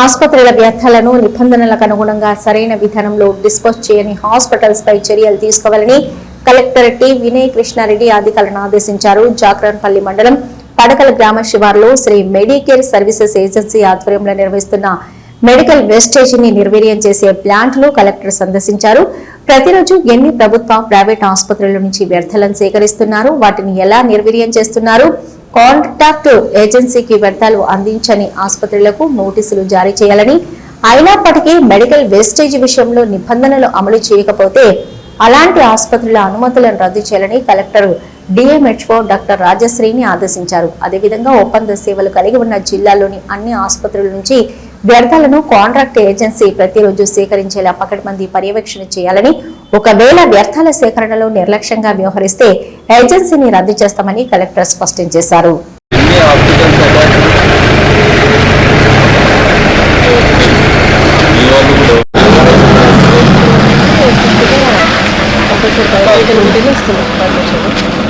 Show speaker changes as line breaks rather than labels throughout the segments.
ఆసుపత్రుల వ్యర్థాలను నిబంధనలకు అనుగుణంగా సరైన విధానంలో డిస్పోజ్ చేయని హాస్పిటల్స్ పై చర్యలు తీసుకోవాలని కలెక్టర్ టి. వినయ్ కృష్ణారెడ్డి అధికారులను ఆదేశించారు. జాక్రాన్పల్లి మండలం పడకల గ్రామ శివారులో శ్రీ మెడికేర్ సర్వీసెస్ ఏజెన్సీ ఆధ్వర్యంలో నిర్వహిస్తున్న మెడికల్ వేస్టేజీని నిర్వీర్యం చేసే ప్లాంట్లు కలెక్టర్ సందర్శించారు. ప్రతిరోజు ఎన్ని ప్రభుత్వ ప్రైవేట్ ఆసుపత్రుల నుంచి వ్యర్థాలను సేకరిస్తున్నారు? వాటిని ఎలా నిర్వీర్యం చేస్తున్నారు? కాంట్రాక్ట్ ఏజెన్సీకి వ్యర్థాలు అందించని ఆసుపత్రులకు నోటీసులు జారీ చేయాలని. అయినప్పటికీ మెడికల్ వేస్టేజ్ విషయంలో నిబంధనలు అమలు చేయకపోతే అలాంటి ఆసుపత్రుల అనుమతులను రద్దు చేయాలని కలెక్టర్ డిఎంహెచ్ఓ డాక్టర్ రాజశ్రీని ఆదేశించారు. అదేవిధంగా ఒప్పంద సేవలు కలిగి ఉన్న జిల్లాలోని అన్ని ఆసుపత్రుల నుంచి వ్యర్థాలను కాంట్రాక్ట్ ఏజెన్సీ ప్రతిరోజు సేకరించేలా పకడ్బందీ పర్యవేక్షణ చేయాలని ఒకవేళ వ్యర్థాల సేకరణలో నిర్లక్ష్యంగా వ్యవహరిస్తే ఏజెన్సీని రద్దు చేస్తామని కలెక్టర్ స్పష్టం చేశారు.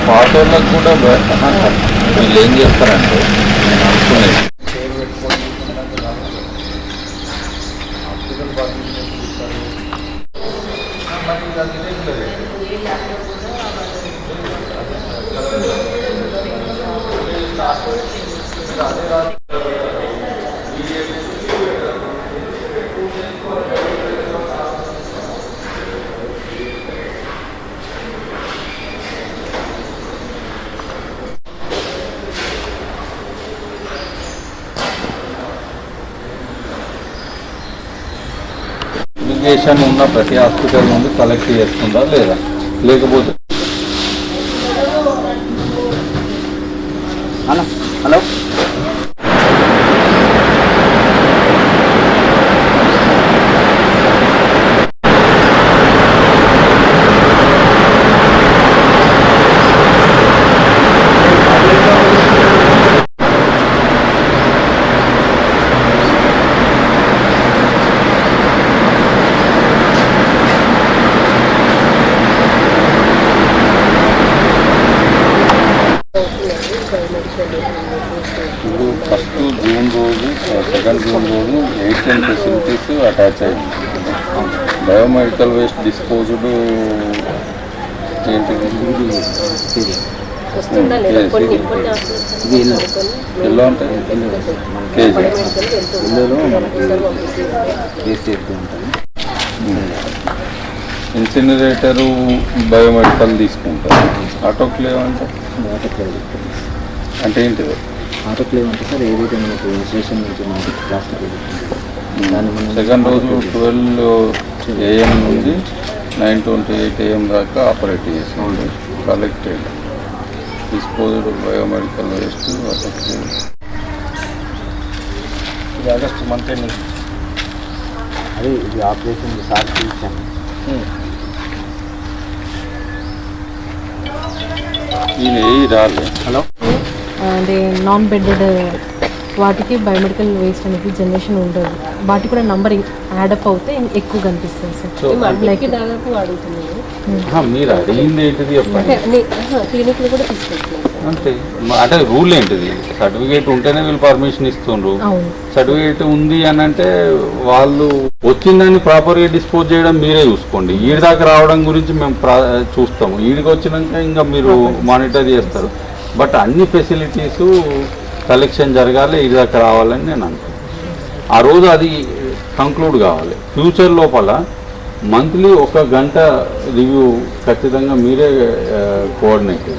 పాటోళ్ళకు కూడా వీళ్ళు ఏం చేస్తారంటే నేను అనుకునేది তাদের అప్లికేషన్ ఉన్న ప్రతి హాస్పిటల్ నుండి కలెక్ట్ చేస్తుందా లేదా? లేకపోతే
హలో
ఇప్పుడు ఫస్ట్ జూన్ రోజు సెకండ్ జూన్ రోజు ఎయిటీన్ ఫెసిలిటీస్ అటాచ్ అయ్యింది బయోమెడికల్ వేస్ట్ డిస్పోజ్డ్
ఇల్లు
ఎల్లో. ఉంటాయి? కేజీ.
ఇల్లులో మనకి వేస్ట్ చేస్తూ ఉంటుంది
ఇన్సినరేటరు బయోమెడికల్ తీసుకుంటారు. ఆటోక్లేవ్ అంటే?
ఆటోక్లేవ్
అంటే ఏంటిది
ఆటోక్లేవ్ అంటే సార్ ఏదైతే మనకు ఇన్స్టేషన్ నుంచి మనకి ప్లాస్టిక్ దాన్ని మనం
సెకండ్ రోజు ట్వెల్వ్ ఏఎం నుంచి నైన్ ట్వంటీ ఎయిట్ ఏఎం దాకా ఆపరేట్ చేసింది collected disposed biomedical waste autoclave ఇది ఆగస్ట్ మంత్ ఎండింగ్
అదే ఇది ఆపరేషన్ సార్ ఇచ్చాను
ఈయన ఏ రాలే.
హలో
అంటే నాన్ బెడెడ్ వాటికి బయోమెడికల్ వేస్ట్ అనేది జనరేషన్ ఉండదు. వాటికి కూడా నంబర్ యాడప్ అవుతే ఎక్కువ కనిపిస్తుంది సార్. లైక్
దాదాపు అడుగుతున్నాను
ఆహా, మీరు అడిగింది ఏంటిది
క్లినిక్లు కూడా
అంతే అంటే రూల్ ఏంటిది? సర్టిఫికేట్ ఉంటేనే వీళ్ళు పర్మిషన్ ఇస్తుండ్రు.
అవును.
సర్టిఫికేట్ ఉంది అని అంటే వాళ్ళు వచ్చిందని ప్రాపర్గా డిస్పోజ్ చేయడం మీరే చూసుకోండి. ఈడి దాకా రావడం గురించి మేము ప్రా- చూస్తాము. ఈడికి వచ్చినాక ఇంకా మీరు మానిటర్ చేస్తారు. బట్ అన్ని ఫెసిలిటీస్ కలెక్షన్ జరగాలి ఇది దాకా రావాలని నేను అనుకుంటున్నాను ఆ రోజు అది కంక్లూడ్ కావాలి. ఫ్యూచర్ లోపల మంత్లీ ఒక గంట రివ్యూ ఖచ్చితంగా మీరే కోఆర్డినేట్